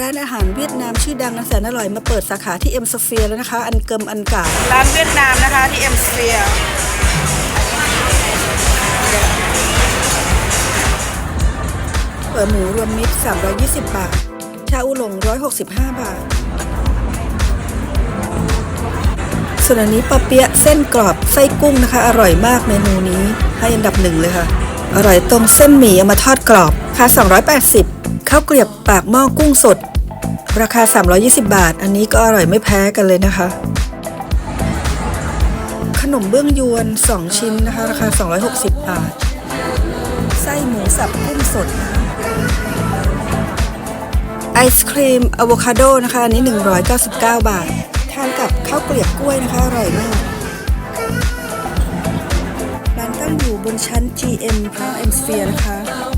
ร้านอาหารเวียดนามชื่อดังและแสนอร่อยมาเปิดสาขาที่เอ็มสเฟียแล้วนะคะ อันเกิมอันการ้านเวียดนามนะคะที่เอ็มสเฟียเปิดหมูรวมมิตร 320 บาท ชาอูหลง 165 บาท ส่วนอันนี้ปะเปี๊ยะเส้นกรอบไส้กุ้งนะคะ อร่อยมากเมนูนี้ให้อันดับหนึ่งเลยค่ะ อร่อยตรงเส้นหมี่เอามาทอดกรอบราคา280 ข้าวเกลียบปากหม้อกุ้งสด ราคา 320 บาท อันนี้ก็อร่อยไม่แพ้กันเลยนะคะ ขนมเบื้องยวน 2 ชิ้นนะคะ ราคา 260 บาท ไส้หมูสับกุ้งสด ไอศครีมอะโวคาโดนะคะ อันนี้ 199 บาท ทานกับข้าวเกลียบกล้วยนะคะ อร่อยมากร้านตั้งอยู่บนชั้น GM ห้าง M Sphere นะคะต้องจองล่วงหน้านะคะ